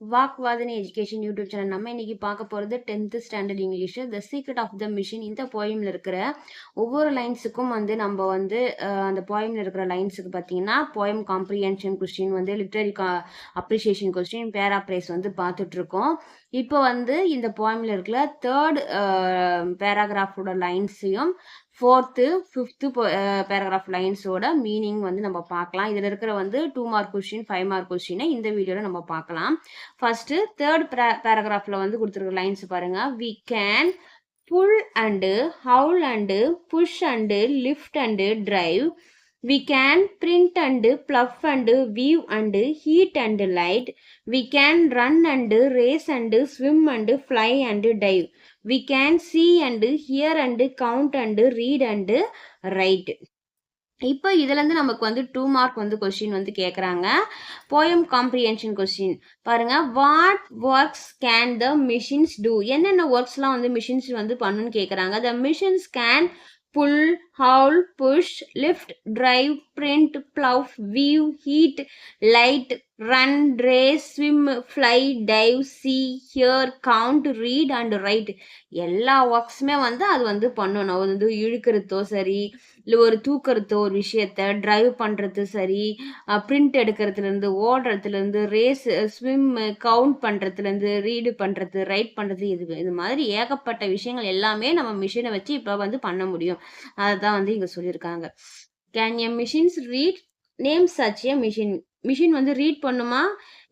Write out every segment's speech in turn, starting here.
வாக்வாதனி education YouTube channel நம்ம இன்னைக்கு பார்க்க போகிறது tenth standard English the secret of the machine இந்த போயமில் இருக்கிற ஒவ்வொரு லைன்ஸுக்கும் வந்து நம்ம வந்து அந்த போயமில் இருக்கிற லைன்ஸுக்கு பார்த்தீங்கன்னா போயம் காம்ப்ரிஹென்ஷன் கொஸ்டின் வந்து லிட்ரரி கா அப்ரிஷியேஷன் கொஸ்டின் பேராப்ரைஸ் வந்து பார்த்துட்ருக்கோம் இப்போ வந்து இந்த போயமில் இருக்கிற தேர்ட் பேராகிராஃபோட லைன்ஸையும் ஃபோர்த்து ஃபிஃப்த்து பேராகிராஃப் லைன்ஸோட மீனிங் வந்து நம்ம பார்க்கலாம். இதில் இருக்கிற வந்து two mark question five mark கொஸ்டினை இந்த வீடியோவில் நம்ம பார்க்கலாம். ஃபர்ஸ்ட் தேர்ட் பேராகிராஃபில் வந்து கொடுத்துருக்க லைன்ஸ் பாருங்கள் we can pull and haul and push and lift and drive we can print and plough and weave and heat and light we can run and race and swim and fly and dive we can see and hear and count and read and write இப்போ இதுலேருந்து நமக்கு வந்து two mark வந்து question வந்து கேட்குறாங்க poem comprehension question பாருங்க what works can the machines do என்னென்ன ஒர்க்ஸ்லாம் வந்து மிஷின்ஸ் வந்து பண்ணுன்னு கேட்குறாங்க the machines can pull haul push lift drive print plough weave heat light run race swim fly dive see hear count read and write எல்லா ஒர்க்ஸுமே வந்து அது வந்து பண்ணணும். அது வந்து இழுக்கிறதோ சரி இல்லை ஒரு தூக்கிறதோ ஒரு விஷயத்த ட்ரைவ் பண்ணுறது சரி பிரிண்ட் எடுக்கிறதுலேருந்து ஓடுறதுலேருந்து ரேஸ் ஸ்விம் கவுண்ட் பண்ணுறதுலேருந்து ரீடு பண்ணுறது ரைட் பண்ணுறது இது இது மாதிரி ஏகப்பட்ட விஷயங்கள் எல்லாமே நம்ம மிஷினை வச்சு இப்போ வந்து பண்ண முடியும். அதை தான் வந்து இங்கே சொல்லியிருக்காங்க can a machines read name such a machine machine வந்து ரீட் பண்ணுமா?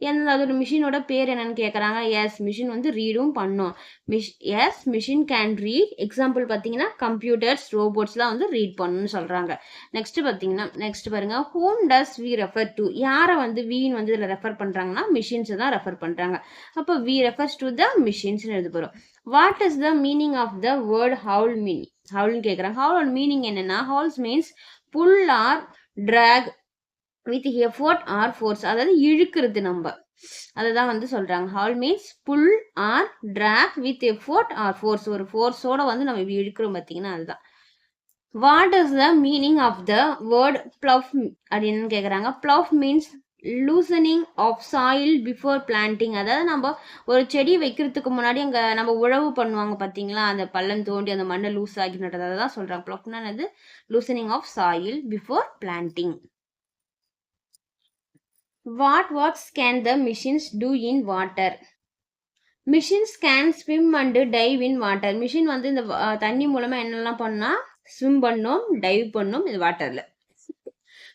எந்த அதோட மிஷினோட பேர் என்னன்னு கேட்குறாங்க எஸ் மிஷின் வந்து ரீடும் பண்ணும். மிஷ் yes machine can read example பார்த்தீங்கன்னா கம்ப்யூட்டர்ஸ் ரோபோட்ஸ்லாம் வந்து ரீட் பண்ணணும்னு சொல்கிறாங்க நெக்ஸ்ட் பார்த்தீங்கன்னா நெக்ஸ்ட் பாருங்க. Whom does we refer to யாரை வந்து வீன் வந்து இதில் ரெஃபர் பண்ணுறாங்கன்னா மிஷின்ஸை தான் ரெஃபர் பண்ணுறாங்க அப்போ வி ரெஃபர்ஸ் டு த மிஷின்ஸ்னு எழுத போகிறோம் what is the meaning of the word haul meaning ஹவுல்னு கேட்குறாங்க ஹவுலோட மீனிங் என்னன்னா hauls means pull or drag with effort or force அதாவது இழுக்கிறது நம்ம. அதை தான் வந்து சொல்கிறாங்க haul means pull or drag with effort or force ஒரு ஃபோர்ஸோட வந்து நம்ம இப்படி இழுக்கிறோம் பார்த்தீங்கன்னா அதுதான். What is the meaning of the word plough அப்படின்னு கேட்குறாங்க plough means loosening of soil before planting அதாவது நம்ம ஒரு செடி வைக்கிறதுக்கு முன்னாடி அங்கே நம்ம உழவு பண்ணுவாங்க பார்த்தீங்களா அந்த பள்ளம் தோண்டி அந்த மண்ணை லூஸ் ஆக்கி அதை தான் சொல்கிறாங்க ப்ளொக்னானது loosening of soil before planting what what's can the machines do in water machines can swim and dive in water machine வந்து இந்த தண்ணி மூலமாக என்னெல்லாம் பண்ணால் ஸ்விம் பண்ணும் டைவ் பண்ணும் இது வாட்டரில்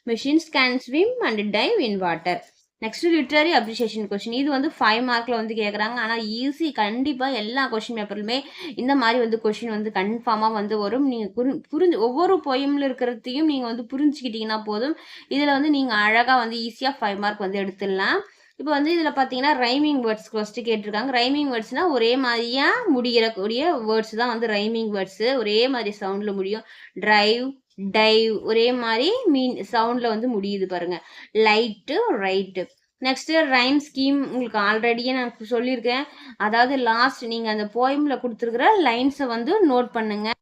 machines can swim and dive in water next literary appreciation question இது வந்து ஃபைவ் மார்க்கில் வந்து கேட்குறாங்க ஆனால் ஈஸி கண்டிப்பாக எல்லா கொஷின் பேப்பர்லுமே இந்த மாதிரி வந்து கொஷின் வந்து கன்ஃபார்மாக வந்து வரும். நீங்கள் புரி புரிஞ்சு ஒவ்வொரு பொயமில் இருக்கிறதையும் நீங்கள் வந்து புரிஞ்சுக்கிட்டீங்கன்னா போதும். இதில் வந்து நீங்கள் அழகாக வந்து ஈஸியாக ஃபைவ் மார்க் வந்து எடுத்துடலாம். இப்போ வந்து இதில் பார்த்தீங்கன்னா ரைமிங் வேர்ட்ஸ் ஃபஸ்ட்டு கேட்டிருக்காங்க. ரைமிங் வேர்ட்ஸ்னால் ஒரே மாதிரியாக முடிகிறக்கூடிய வேர்ட்ஸ் தான் வந்து ரைமிங் வேர்ட்ஸு ஒரே மாதிரி சவுண்டில் முடியும். ட்ரைவ் டைவ் ஒரே மாதிரி மீன் சவுண்டில் வந்து முடியுது பாருங்கள் light right next rhyme scheme உங்களுக்கு ஆல்ரெடியே நான் சொல்லியிருக்கேன். அதாவது லாஸ்ட் நீங்கள் அந்த போயமில் கொடுத்துருக்குற லைன்ஸை வந்து நோட் பண்ணுங்கள்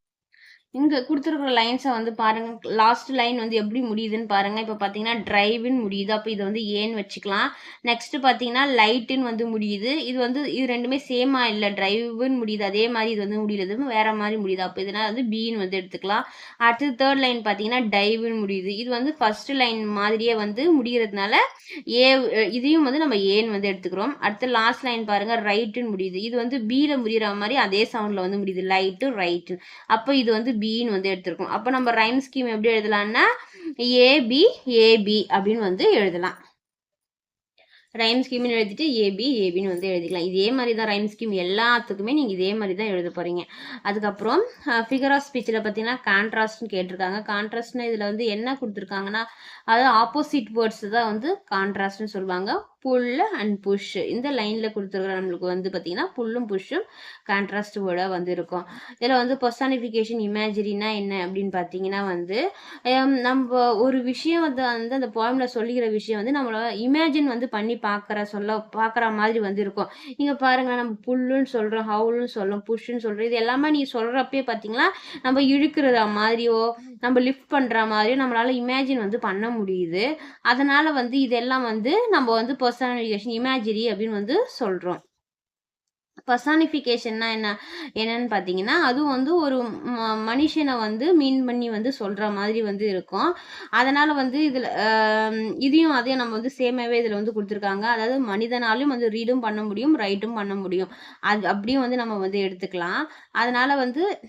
இங்கே கொடுத்துருக்குற லைன்ஸை வந்து பாருங்க. லாஸ்ட் லைன் வந்து எப்படி முடியுதுன்னு பாருங்கள் இப்போ பார்த்தீங்கன்னா டிரைவ்னு முடியுது. அப்போ இது வந்து ஏன்னு வச்சுக்கலாம். நெக்ஸ்ட்டு பார்த்தீங்கன்னா லைட்டுன்னு வந்து முடியுது. இது வந்து இது ரெண்டுமே சேமா இல்லை. ட்ரைவுன்னு முடியுது. அதே மாதிரி இது வந்து முடியல வேறு மாதிரி முடியுது. அப்போ இதனால் வந்து பின்னு வந்து எடுத்துக்கலாம். அடுத்து தேர்ட் லைன் பார்த்தீங்கன்னா டைவுன்னு முடியுது. இது வந்து ஃபஸ்ட்டு லைன் மாதிரியே வந்து முடிகிறதுனால ஏ இதையும் வந்து நம்ம ஏன்னு வந்து எடுத்துக்கிறோம். அடுத்து லாஸ்ட் லைன் பாருங்கள் ரைட்டுன்னு முடியுது. இது வந்து பியில் முடிகிற மாதிரி அதே சவுண்டில் வந்து முடியுது. லைட்டு ரைட்டு அப்போ இது வந்து பின்னு வந்து எடுத்திருக்கோம். அப்போ நம்ம ரைம் ஸ்கீம் எப்படி எழுதலாம்னா ஏபி ஏபி அப்படின்னு வந்து எழுதலாம். ரைம் ஸ்கீம்னு எழுதிட்டு ஏபி ஏபின்னு வந்து எழுதிக்கலாம். இதே மாதிரி தான் ரைம் ஸ்கீம் எல்லாத்துக்குமே நீங்கள் இதே மாதிரி தான் எழுத போகிறீங்க அதுக்கப்புறம் ஃபிகர் ஆஃப் ஸ்பீச்சில் பார்த்தீங்கன்னா கான்ட்ராஸ்ட்னு கேட்டிருக்காங்க. கான்ட்ராஸ்ட்னு இதில் வந்து என்ன கொடுத்துருக்காங்கன்னா அது ஆப்போசிட் வேர்ட்ஸ் தான் வந்து கான்ட்ராஸ்ட்னு சொல்லுவாங்க. புல் அண்ட் புஷ் இந்த லைனில் கொடுத்துருக்குற நம்மளுக்கு வந்து பார்த்தீங்கன்னா புல்லும் புஷ்ஷும் கான்ட்ராஸ்ட் வேர்டாக வந்து இருக்கும். இதில் வந்து பர்சானிஃபிகேஷன் இமேஜரினா என்ன அப்படின்னு பார்த்தீங்கன்னா வந்து நம்ம ஒரு விஷயம் வந்து வந்து அந்த போயமில் சொல்லிக்கிற விஷயம் வந்து நம்மள இமேஜின் வந்து பண்ணி பார்க்குற சொல்ல பார்க்குற மாதிரி வந்து இருக்கும். இங்கே பாருங்கள் நம்ம புல்லுன்னு சொல்கிறோம் ஹவுல்னு சொல்கிறோம் புஷ்ஷுன்னு சொல்கிறோம் இது எல்லாமே நீ சொல்கிறப்பே பார்த்தீங்கன்னா நம்ம இழுக்கிற மாதிரியோ நம்ம லிஃப்ட் பண்ணுற மாதிரியோ நம்மளால் இமேஜின் வந்து பண்ண முடியுது. அதனால் வந்து இதெல்லாம் வந்து நம்ம வந்து பர்சனலைசேஷன் இமேஜரி அப்படின்னு வந்து சொல்கிறோம் பர்சானிஃபிகேஷன்னா என்ன? என்னன்னு பார்த்தீங்கன்னா அதுவும் வந்து ஒரு ம- மனுஷனை வந்து மீன் பண்ணி வந்து சொல்கிற மாதிரி வந்து இருக்கும். அதனால் வந்து இதில் இதையும் அதையும் நம்ம வந்து சேமாகவே இதில் வந்து கொடுத்துருக்காங்க. அதாவது மனிதனாலையும் வந்து ரீடும் பண்ண முடியும் ரைட்டும் பண்ண முடியும். அது அப்படியும் வந்து நம்ம வந்து எடுத்துக்கலாம். அதனால் வந்து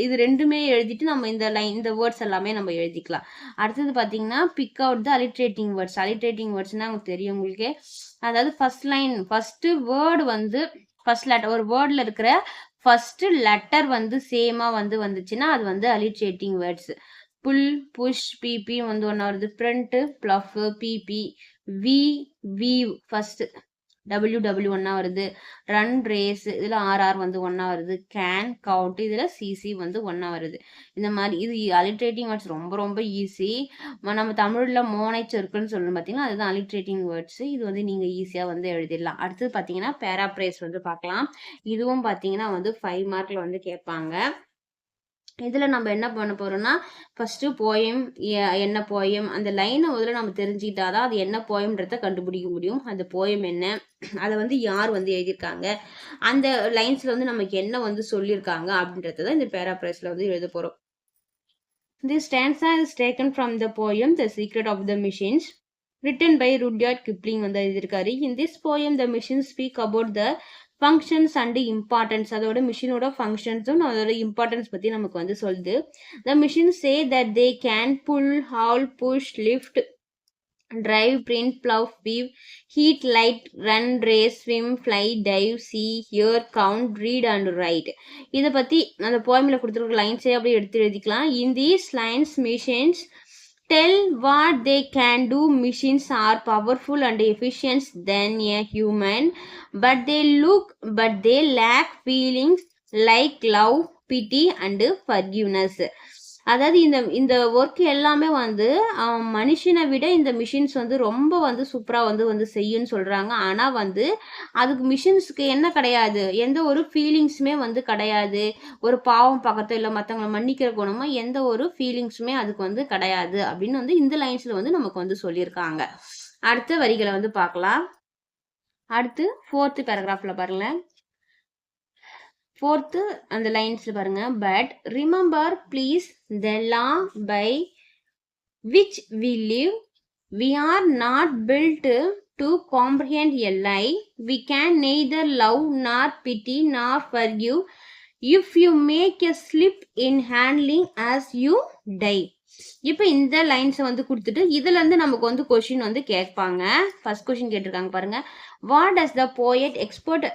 இது ரெண்டுமே எழுதிட்டு நம்ம இந்த லைன் இந்த வேர்ட்ஸ் எல்லாமே நம்ம எழுதிக்கலாம். அடுத்தது பார்த்தீங்கன்னா pick out the alliterating words alliterating வேர்ட்ஸ்னால் உங்களுக்கு தெரியும் உங்களுக்கே. அதாவது ஃபர்ஸ்ட் லைன் ஃபஸ்ட்டு வேர்டு வந்து ஃபர்ஸ்ட் லெட்டர் ஒரு வேர்டில் இருக்கிற ஃபர்ஸ்ட் லெட்டர் வந்து சேமாக வந்து வந்துச்சுன்னா அது வந்து alliterating words pull push P P வந்து ஒன்று வருது. Print plough P P we we first W W ஒன்றா வருது. ரன் ரேஸ் இதில் ஆர்ஆர் வந்து ஒன்றா வருது. கேன் கவுண்ட் இதில் சிசி வந்து ஒன்றா வருது. இந்த மாதிரி இது அலிட்ரேட்டிங் வேர்ட்ஸ் ரொம்ப ரொம்ப ஈஸி நம்ம தமிழில் மோனை சொற்கள்னு சொல்லணும் பார்த்தீங்கன்னா அதுதான் அலிட்ரேட்டிங் வேர்ட்ஸ் இது வந்து நீங்கள் ஈஸியாக வந்து எழுதிடலாம். அடுத்தது பார்த்தீங்கன்னா பேராப்ரைஸ் வந்து பார்க்கலாம். இதுவும் பார்த்தீங்கன்னா வந்து ஃபைவ் மார்க்கில் வந்து கேட்பாங்க. இதில் நம்ம என்ன பண்ண போகிறோம்னா ஃபஸ்ட்டு போயம் என்ன போயம் அந்த லைனை முதல்ல நம்ம தெரிஞ்சுக்கிட்டா தான் அது என்ன போயம்ன்றத கண்டுபிடிக்க முடியும். அந்த போயம் என்ன அதை வந்து யார் வந்து எழுதியிருக்காங்க அந்த லைன்ஸில் வந்து நமக்கு என்ன வந்து சொல்லியிருக்காங்க அப்படின்றத தான் இந்த பேராப்ரைஸில் வந்து எழுத போகிறோம் This stanza is taken from the poem The Secret of the Machines written by Rudyard Kipling வந்து எழுதியிருக்காரு. In this poem the machines speak about the functions and importance அதோட மிஷினோட ஃபங்க்ஷன்ஸும் அதோட இம்பார்ட்டன்ஸ் பற்றி நமக்கு வந்து சொல்லுது the machine say that they can pull haul push lift drive print plough weave heat light run race swim fly dive see hear count read and write இதை பற்றி அந்த போயமில் கொடுத்துருக்க லைன்ஸே அப்படியே எடுத்து எழுதிக்கலாம் in these lines machines tell what they can do. Machines are powerful and efficient than a human but they look but they lack feelings like love pity and forgiveness அதாவது இந்த இந்த ஒர்க் எல்லாமே வந்து மனுஷனை விட இந்த மிஷின்ஸ் வந்து ரொம்ப வந்து சூப்பராக வந்து வந்து செய்யும்னு சொல்கிறாங்க ஆனால் வந்து அதுக்கு மிஷின்ஸுக்கு என்ன கிடையாது? எந்த ஒரு ஃபீலிங்ஸுமே வந்து கிடையாது. ஒரு பாவம் பக்கத்தோ இல்லை மற்றவங்களை மன்னிக்கிற குணமோ எந்த ஒரு ஃபீலிங்ஸுமே அதுக்கு வந்து கிடையாது. அப்படின்னு வந்து இந்த லைன்ஸில் வந்து நமக்கு வந்து சொல்லியிருக்காங்க. அடுத்த வரிகளை வந்து பார்க்கலாம். அடுத்து ஃபோர்த்து பேராகிராஃபில் பாருங்களேன். ஃபோர்த்து அந்த லைன்ஸில் பாருங்கள் but remember please the law by which we live we are not built to comprehend a lie we can neither love nor pity nor you if you make a slip in handling us you die இப்போ இந்த லைன்ஸை வந்து கொடுத்துட்டு இதுலேருந்து நமக்கு வந்து question வந்து கேட்பாங்க. First question கேட்டிருக்காங்க பாருங்கள் what does the poet expert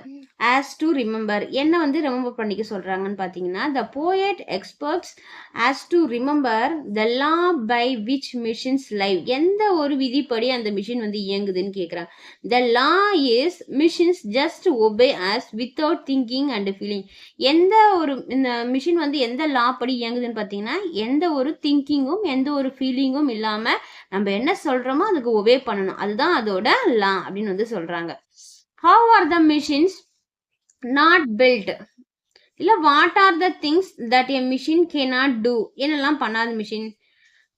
us to remember என்ன வந்து ரிமெம்பர் பண்ணிக்க சொல்கிறாங்கன்னு பார்த்தீங்கன்னா the poet experts us to remember the law by which machines live எந்த ஒரு விதிப்படி அந்த மிஷின் வந்து இயங்குதுன்னு கேட்குறாங்க the law is machines just obey us without thinking and feeling எந்த ஒரு இந்த மிஷின் வந்து எந்த லா படி இயங்குதுன்னு பார்த்தீங்கன்னா எந்த ஒரு திங்கிங்கும் எந்த ஒரு ஃபீலிங்கும் இல்லாமல் நம்ம என்ன சொல்கிறோமோ அதுக்கு ஒபே பண்ணணும். அதுதான் அதோட லா அப்படின்னு வந்து சொல்கிறாங்க how are the machines not built இல்லை what are the things that a machine can not do என்னெல்லாம் பண்ணாத machine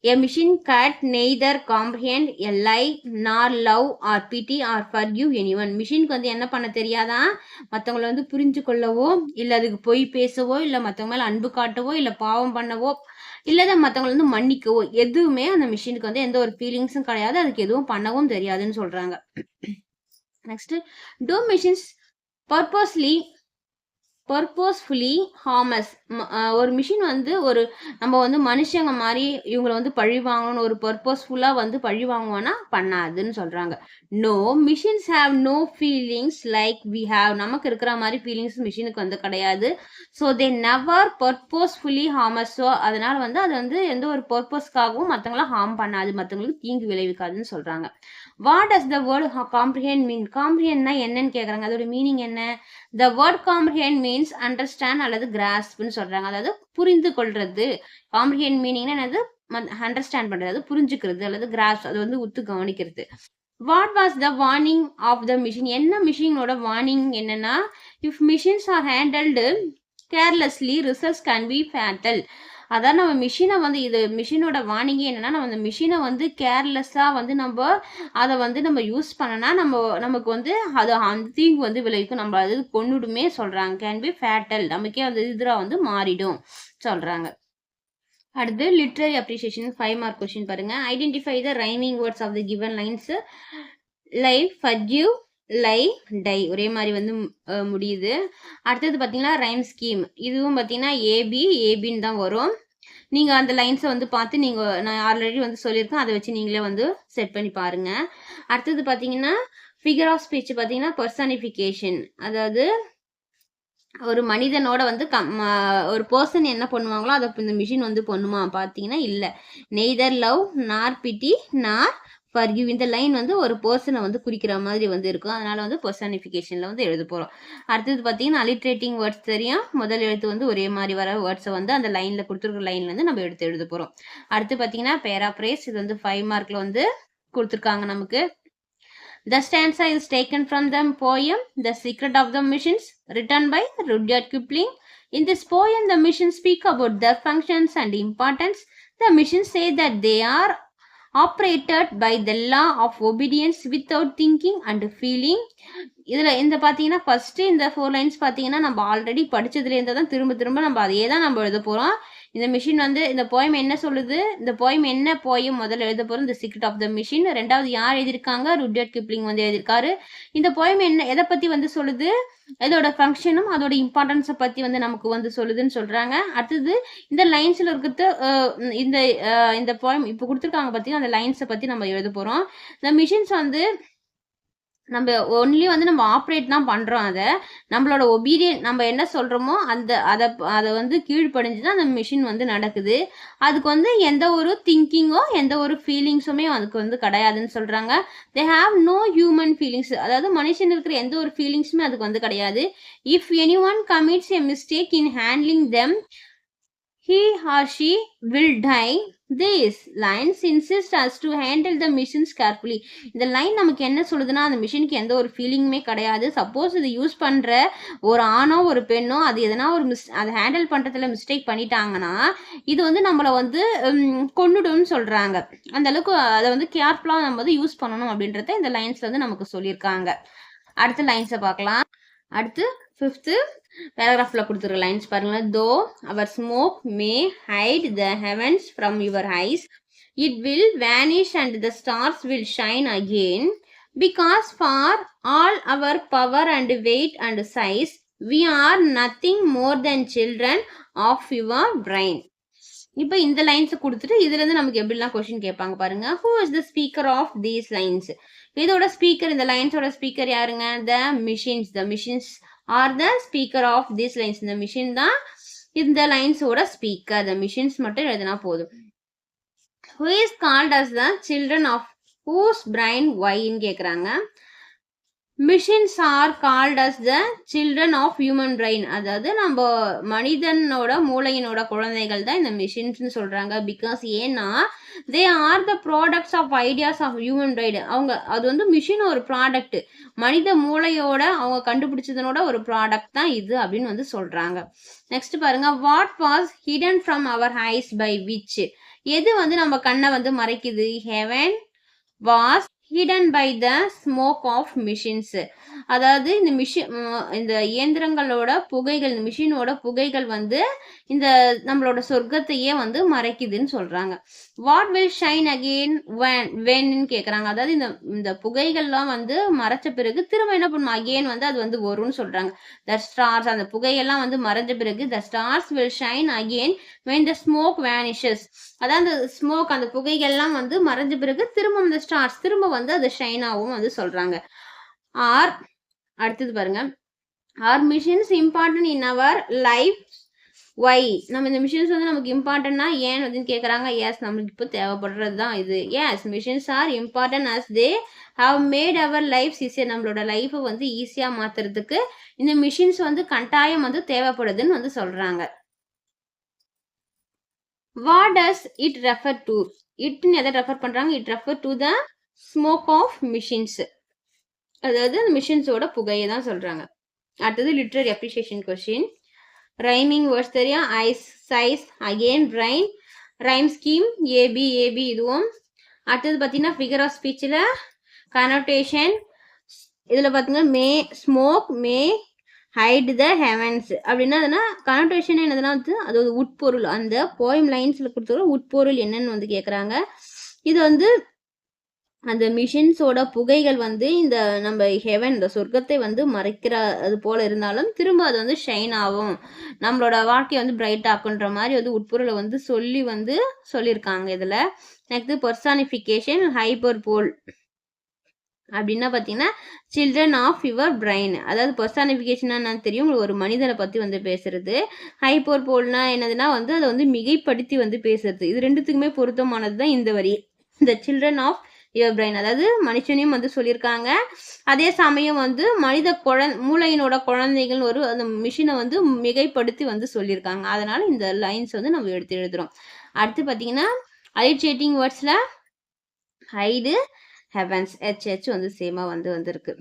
a machine can't neither comprehend a lie nor love or pity or for you any one மிஷினுக்கு வந்து என்ன பண்ண தெரியாதான் மற்றவங்கள வந்து புரிஞ்சு கொள்ளவோ இல்லை அதுக்கு பொய் பேசவோ இல்லை மற்றவங்க மேலே அன்பு காட்டவோ இல்லை பாவம் பண்ணவோ இல்லை மற்றவங்கள வந்து மன்னிக்கவோ எதுவுமே அந்த மிஷினுக்கு வந்து எந்த ஒரு ஃபீலிங்ஸும் கிடையாது. அதுக்கு எதுவும் பண்ணவும் தெரியாதுன்னு சொல்கிறாங்க next do machines purposely purposefully harm us ஒரு மிஷின் வந்து ஒரு நம்ம வந்து மனுஷங்க மாதிரி இவங்களை வந்து பழி வாங்கணும்னு ஒரு பர்பஸ்ஃபுல்லாக வந்து பழி வாங்குவோன்னா பண்ணாதுன்னு சொல்கிறாங்க no machines have no feelings like we have நமக்கு இருக்கிற மாதிரி ஃபீலிங்ஸ் மிஷினுக்கு வந்து கிடையாது. So they never purposefully harm us so அதனால் வந்து அது வந்து எந்த ஒரு பர்பஸ்க்காகவும் மற்றவங்கள ஹார்ம் பண்ணாது. மற்றவங்களுக்கு தீங்கு விளைவிக்காதுன்னு சொல்கிறாங்க what does the word comprehend mean காம்ப்ரிஹெண்ட்னா என்னன்னு கேட்குறாங்க அதோட மீனிங் என்ன? The word comprehend means understand அல்லது கிராஸ்ப்னு சொல்கிறாங்க அதாவது புரிந்து கொள்றது காம்ப்ரிஹெண்ட் மீனிங்னா என்னது அண்டர்ஸ்டாண்ட் பண்ணுறது புரிஞ்சுக்கிறது அல்லது கிராஸ் அது வந்து உத்து கவனிக்கிறது. What was the warning of the machine என்ன மிஷினோட வார்னிங் என்னன்னா if machines are handled carelessly results can be fatal அதான் நம்ம மிஷினை வந்து இது மிஷினோட வார்னிங்கே என்னென்னா நம்ம அந்த மிஷினை வந்து கேர்லெஸ்ஸாக வந்து நம்ம அதை வந்து நம்ம யூஸ் பண்ணனா நம்ம நமக்கு வந்து அது அந்த தீங்கு வந்து விளைவிக்கும். நம்ம அது கொண்டுடுமே சொல்கிறாங்க கேன் பி ஃபேட்டல் நமக்கே அந்த எதிராக வந்து மாறிடும் சொல்கிறாங்க அடுத்து literary appreciation five mark question பாருங்கள் identify the rhyming words of the given lines live forgive lie die ஒரே மாதிரி வந்து முடியுது. அடுத்தது பார்த்தீங்கன்னா ரைம் ஸ்கீம். இதுவும் பார்த்தீங்கன்னா ஏபி ஏபின்னு தான் வரும். நீங்கள் அந்த லைன்ஸை வந்து பார்த்து நீங்கள் நான் ஆல்ரெடி வந்து சொல்லியிருக்கேன். அதை வச்சு நீங்களே வந்து செட் பண்ணி பாருங்க. அடுத்தது பார்த்தீங்கன்னா ஃபிகர் ஆஃப் ஸ்பீச் பார்த்தீங்கன்னா பர்சானிஃபிகேஷன் அதாவது ஒரு மனிதனோட வந்து கம் ஒரு பர்சன் என்ன பண்ணுவாங்களோ அதை இந்த மிஷின் வந்து பண்ணுமா? பார்த்தீங்கன்னா இல்லை. நெய்தர் லவ் நார் பிட்டி நார் ஃபர்கிவ் இந்த லைன் வந்து ஒரு பர்சனை வந்து குறிக்கிற மாதிரி வந்து இருக்கும். அதனால வந்து பர்சனிஃபிகேஷனில் வந்து எழுத போகிறோம் அடுத்தது பார்த்தீங்கன்னா அலிட்ரேட்டிங் வேர்ட்ஸ் தெரியும். முதல் எழுத்து வந்து ஒரே மாதிரி வர வேர்ட்ஸை வந்து அந்த லைனில் கொடுத்துருக்க லைனில் வந்து நம்ம எடுத்து எழுத போகிறோம் அடுத்து பார்த்தீங்கன்னா பேராப்ரேஸ் இது வந்து ஃபைவ் மார்க்கில் வந்து கொடுத்துருக்காங்க நமக்கு. The stanza is taken from the poem The Secret of the Missions, written by Rudyard Kipling. In this poem, the missions speak about their functions and importance. The missions say that they are operated by the law of obedience without thinking and feeling இதில் இந்த பார்த்தீங்கன்னா first இந்த four lines பார்த்தீங்கன்னா நம்ம already படித்ததுலேருந்து தான் திரும்ப திரும்ப நம்ம அதையே தான் நம்ம எழுத போகிறோம் இந்த மிஷின் வந்து இந்த போயம் என்ன சொல்லுது? இந்த போயம் என்ன போயம் முதல்ல எழுத போகிறோம் இந்த சீக்ரெட் ஆஃப் த மிஷின் ரெண்டாவது யார் எழுதியிருக்காங்க? ருட்யர்ட் கிப்ளிங் வந்து எழுதியிருக்காரு. இந்த போயம் என்ன எதை பற்றி வந்து சொல்லுது? இதோட ஃபங்க்ஷனும் அதோட இம்பார்ட்டன்ஸை பற்றி வந்து நமக்கு வந்து சொல்லுதுன்னு சொல்கிறாங்க அடுத்தது இந்த லைன்ஸில் இருக்கிறது இந்த இந்த போயம் இப்போ கொடுத்துருக்காங்க பார்த்தீங்கன்னா அந்த லைன்ஸை பற்றி நம்ம எழுத போகிறோம் இந்த மிஷின்ஸ் வந்து நம்ம ஒன்லி வந்து நம்ம ஆப்ரேட் தான் பண்ணுறோம் அதை. நம்மளோட ஒபீடியன் நம்ம என்ன சொல்கிறோமோ அந்த அதை அதை வந்து கீழ்ப்படிஞ்சு தான் அந்த மிஷின் வந்து நடக்குது. அதுக்கு வந்து எந்த ஒரு திங்கிங்கோ எந்த ஒரு ஃபீலிங்ஸுமே அதுக்கு வந்து கிடையாதுன்னு சொல்கிறாங்க they have no human feelings அதாவது மனுஷன் இருக்கிற எந்த ஒரு ஃபீலிங்ஸுமே அதுக்கு வந்து கிடையாது. If any one commits a mistake in handling them he or she will die. These lines insist us to handle the machines carefully. இந்த லைன் நமக்கு என்ன சொல்லுதுன்னா அந்த மிஷினுக்கு எந்த ஒரு ஃபீலிங்குமே கிடையாது. சப்போஸ் இது யூஸ் பண்ணுற ஒரு ஆணோ ஒரு பெண்ணோ அது எதனா ஒரு மிஸ் அதை ஹேண்டில் பண்ணுறதுல மிஸ்டேக் பண்ணிட்டாங்கன்னா இது வந்து நம்மளை வந்து உம், சொல்கிறாங்க அந்த அளவுக்கு அதை வந்து கேர்ஃபுல்லாக நம்ம வந்து யூஸ் பண்ணணும் அப்படின்றத இந்த லைன்ஸில் வந்து நமக்கு சொல்லியிருக்காங்க. அடுத்த லைன்ஸை பார்க்கலாம். அடுத்து ஃபிஃப்த்து பேராகிராஃபில் கொடுத்துருக்க லைன்ஸ் பாருங்களேன் though our smoke may hide the heavens from your eyes it will vanish and the stars will shine again because for all our power and weight and size we are nothing more than children of your brain இப்போ இந்த lines கொடுத்துட்டு இதுல இருந்து நமக்கு எப்படிலாம் question கேட்பாங்க பாருங்க. Who is the speaker of these lines இதோட ஸ்பீக்கர் இந்த லைன்ஸோட ஸ்பீக்கர் யாருங்க? The machines the machines are the speaker of these lines இந்த மிஷின் தான் இந்த லைன்ஸோட ஸ்பீக்கர் த மிஷின்ஸ் மட்டும் எழுதினா போதும். Who is called as the children of whose brain ஒய்ன்னு கேட்குறாங்க machines are called as the children of human brain அதாவது நம்ம மனிதனோட மூளையினோட குழந்தைகள் தான் இந்த மிஷின்ஸ்னு சொல்கிறாங்க பிகாஸ் ஏன்னா they are the products of ideas of human brain அவங்க அது வந்து மிஷின் ஒரு ப்ராடக்ட் மனித மூளையோட அவங்க கண்டுபிடிச்சதனோட ஒரு ப்ராடக்ட் தான் இது அப்படின்னு வந்து சொல்கிறாங்க நெக்ஸ்ட் பாருங்க what was hidden from our eyes by which எது வந்து நம்ம கண்ணை வந்து மறைக்குது? Heaven was hidden by the smoke of machines அதாவது இந்த மிஷின் இந்த இயந்திரங்களோட புகைகள் இந்த மிஷினோட புகைகள் வந்து இந்த நம்மளோட சொர்க்கத்தையே வந்து மறைக்குதுன்னு சொல்கிறாங்க what will shine again when வேன்னு கேட்குறாங்க அதாவது இந்த இந்த புகைகள்லாம் வந்து மறைச்ச பிறகு திரும்ப என்ன பண்ணும்? அகெயின் வந்து அது வந்து வரும்னு சொல்கிறாங்க த ஸ்டார்ஸ் அந்த புகையெல்லாம் வந்து மறைஞ்ச பிறகு the stars will shine again when the smoke vanishes அதாவது அந்த ஸ்மோக் அந்த புகைகள்லாம் வந்து மறைஞ்ச பிறகு திரும்ப அந்த ஸ்டார்ஸ் திரும்ப வந்து அது ஷைனாகவும் வந்து சொல்கிறாங்க ஆர் அடுத்தது பாருங்க. Are machines important in our life why நம்ம இந்த மிஷின்ஸ் வந்து நமக்கு இம்பார்ட்டன்னா ஏன் அப்படின்னு கேட்குறாங்க எஸ் நம்மளுக்கு இப்போ தேவைப்படுறது தான் இது. Yes machines are important as they have made our life ஈஸியாக நம்மளோட லைஃப்பை வந்து ஈஸியாக மாற்றுறதுக்கு இந்த மிஷின்ஸ் வந்து கட்டாயம் வந்து தேவைப்படுதுன்னு வந்து சொல்கிறாங்க what does it refer to இட்னு எதை ரெஃபர் பண்ணுறாங்க it refer to the smoke of machines அதாவது அந்த மிஷின்ஸோட புகையை தான் சொல்கிறாங்க அடுத்தது literary appreciation question rhyming words தெரியும் eyes size again brain rhyme scheme A B A B இதுவும். அடுத்தது பார்த்தீங்கன்னா ஃபிகர் ஆஃப் ஸ்பீச்சில் கனோட்டேஷன் இதில் பார்த்தீங்கன்னா may smoke may hide the heavens அப்படின்னா அதுனா கனோட்டேஷன் என்னதுன்னா வந்து அது ஒரு உட்பொருள். அந்த போயம் லைன்ஸில் கொடுத்துருக்க உட்பொருள் என்னன்னு வந்து கேட்குறாங்க இது வந்து அந்த மிஷின்ஸோட புகைகள் வந்து இந்த நம்ம ஹெவன் இந்த சொர்க்கத்தை வந்து மறைக்கிற அது போல இருந்தாலும் திரும்ப அது வந்து ஷைன் ஆகும். நம்மளோட வாழ்க்கையை வந்து பிரைட் ஆக்குன்ற மாதிரி வந்து உட்பொருளை வந்து சொல்லி வந்து சொல்லியிருக்காங்க இதில். நெக்ஸ்ட் பர்சானிஃபிகேஷன் ஹைப்பர் போல் அப்படின்னா பார்த்தீங்கன்னா சில்ட்ரன் ஆஃப் யுவர் பிரெயின் அதாவது பர்சானிஃபிகேஷனா என்னன்னு தெரியும். உங்களுக்கு ஒரு மனிதனை பற்றி வந்து பேசுறது. ஹைப்பர் போல்னா என்னதுன்னா வந்து அதை வந்து மிகைப்படுத்தி வந்து பேசுறது. இது ரெண்டுத்துக்குமே பொருத்தமானது தான் இந்த வரி. இந்த சில்ட்ரன் ஆஃப் யுவர் பிரெயின் அதாவது மனுஷனையும் வந்து சொல்லியிருக்காங்க. அதே சமயம் வந்து மனித குழந் மூளையினோட குழந்தைகள் ஒரு அந்த மிஷினை வந்து மிகைப்படுத்தி வந்து சொல்லியிருக்காங்க. அதனால இந்த லைன்ஸ் வந்து நம்ம எடுத்து எழுதுறோம். அடுத்து பார்த்தீங்கன்னா அலிட்ரேட்டிங் வேர்ட்ஸில் ஹைடு ஹெவன்ஸ் ஹெச் ஹெச் வந்து சேமாக வந்து வந்திருக்கு.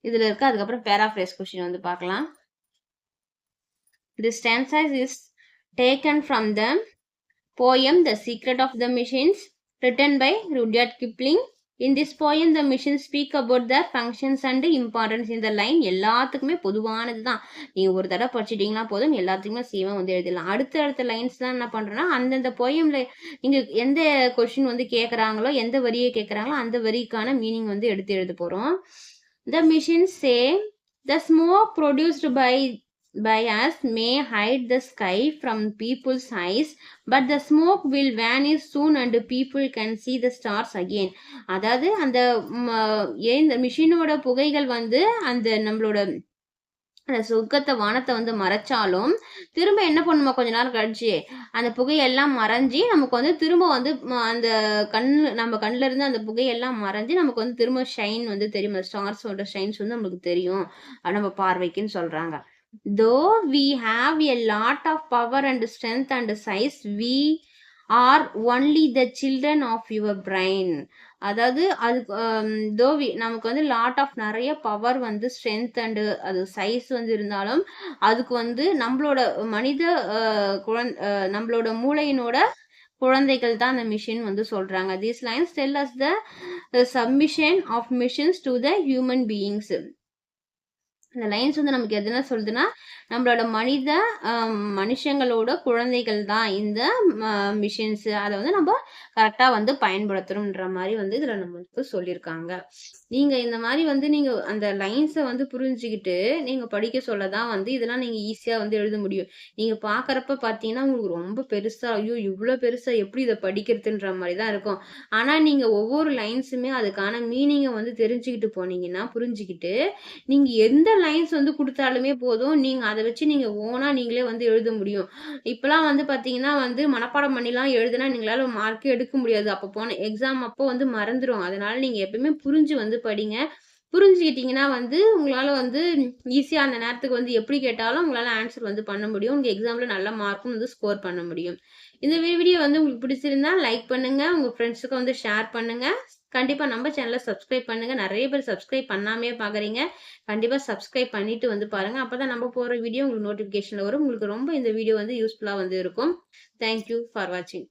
இதில் இருக்கு அதுக்கப்புறம் பேராஃப்ரேஸ் கொஷின் வந்து பார்க்கலாம். The stanza is taken from the poem the secret of the machines written by Rudyard Kipling. In this poem, the machines speak about the functions and importance in the line. எல்லாத்துக்குமே பொதுவானது தான் நீங்கள் ஒரு தடவை படிச்சிட்டிங்கன்னா போதும் எல்லாத்துக்குமே சேமாக வந்து எழுதிடலாம் அடுத்த அடுத்த லைன்ஸ் தான் என்ன பண்ணுறோன்னா அந்தந்த போயமில் நீங்கள் எந்த கொஷின் வந்து கேட்குறாங்களோ எந்த வரியை கேட்குறாங்களோ அந்த வரிக்கான மீனிங் வந்து எடுத்து எழுத போகிறோம் the machine say the smoke produced by by us may hide the sky from people's eyes, but the smoke will vanish soon and people can see the stars again. அதாவது அந்த இந்த மிஷினோட புகைகள் வந்து அந்த நம்மளோட அந்த சொர்க்கத்தை வானத்தை வந்து மறைச்சாலும் திரும்ப என்ன பண்ணுமா கொஞ்ச நேரம் கழிச்சு? அந்த புகையெல்லாம் மறைஞ்சி நமக்கு வந்து திரும்ப வந்து அந்த கண் நம்ம கண்ணில் இருந்து அந்த புகையெல்லாம் மறைஞ்சி நமக்கு வந்து திரும்ப ஷைன் வந்து தெரியும். ஸ்டார்ஸோட ஷைன்ஸ் வந்து நமக்கு தெரியும். நம்ம பார்வைக்குன்னு சொல்கிறாங்க though we have a lot of power and strength and size we are only the children of your brain அதாவது அது um, தோவி நமக்கு வந்து லாட் ஆஃப் நிறைய பவர் வந்து ஸ்ட்ரென்த் அண்டு அது சைஸ் வந்து இருந்தாலும் அதுக்கு வந்து நம்மளோட மனித குழந்த குழந் நம்மளோட மூளையினோட குழந்தைகள் தான் அந்த மிஷின் வந்து சொல்கிறாங்க these lines tell us the submission of machines to the human beings இந்த லைன்ஸ் வந்து நமக்கு எதுனா சொல்லுதுன்னா நம்மளோட மனித மனுஷங்களோட குழந்தைகள் தான் இந்த மிஷின்ஸ் அதை வந்து நம்ம கரெக்டாக வந்து பயன்படுத்தணுன்ற மாதிரி வந்து இதில் நமக்கு சொல்லியிருக்காங்க நீங்கள் இந்த மாதிரி வந்து நீங்கள் அந்த லைன்ஸை வந்து புரிஞ்சுக்கிட்டு நீங்கள் படிக்க சொல்ல தான் வந்து இதெல்லாம் நீங்கள் ஈஸியாக வந்து எழுத முடியும். நீங்கள் பார்க்குறப்ப பார்த்தீங்கன்னா உங்களுக்கு ரொம்ப பெருசாக ஐயோ இவ்வளோ பெருசாக எப்படி இதை படிக்கிறதுன்ற மாதிரி தான் இருக்கும். ஆனால் நீங்கள் ஒவ்வொரு லைன்ஸுமே அதுக்கான மீனிங்கை வந்து தெரிஞ்சுக்கிட்டு போனீங்கன்னா புரிஞ்சுக்கிட்டு நீங்கள் எந்த லைன்ஸ் வந்து கொடுத்தாலுமே போதும். நீங்கள் அதை வச்சு நீங்கள் ஓனாக நீங்களே வந்து எழுத முடியும். இப்போலாம் வந்து பார்த்தீங்கன்னா வந்து மனப்பாடம் பண்ணிலாம் எழுதுனா நீங்களால் மார்க்கே எடுக்க முடியாது. அப்போ போன எக்ஸாம் அப்போ வந்து மறந்துடும் அதனால நீங்கள் எப்பயுமே புரிஞ்சு வந்து படிங்க. புரிஞ்சுக்கிட்டீங்கன்னா வந்து உங்களால் வந்து ஈஸியாக அந்த நேரத்துக்கு வந்து எப்படி கேட்டாலும் உங்களால் ஆன்சர் வந்து பண்ண முடியும். உங்கள் எக்ஸாமில் நல்ல மார்க்கும் வந்து ஸ்கோர் பண்ண முடியும். இந்த வீடியோ வந்து உங்களுக்கு பிடிச்சிருந்தா லைக் பண்ணுங்கள் உங்கள் ஃப்ரெண்ட்ஸுக்கு வந்து ஷேர் பண்ணுங்கள் கண்டிப்பாக நம்ம சேனலை சப்ஸ்கிரைப் பண்ணுங்க. நிறைய பேர் சப்ஸ்கிரைப் பண்ணாமே பார்க்குறீங்க கண்டிப்பாக சப்ஸ்கிரைப் பண்ணிட்டு வந்து பாருங்கள் அப்போ தான் நம்ம போகிற வீடியோ உங்களுக்கு நோட்டிஃபிகேஷனில் வரும். உங்களுக்கு ரொம்ப இந்த வீடியோ வந்து யூஸ்ஃபுல்லாக வந்து இருக்கும். தேங்க்யூ ஃபார் வாட்சிங்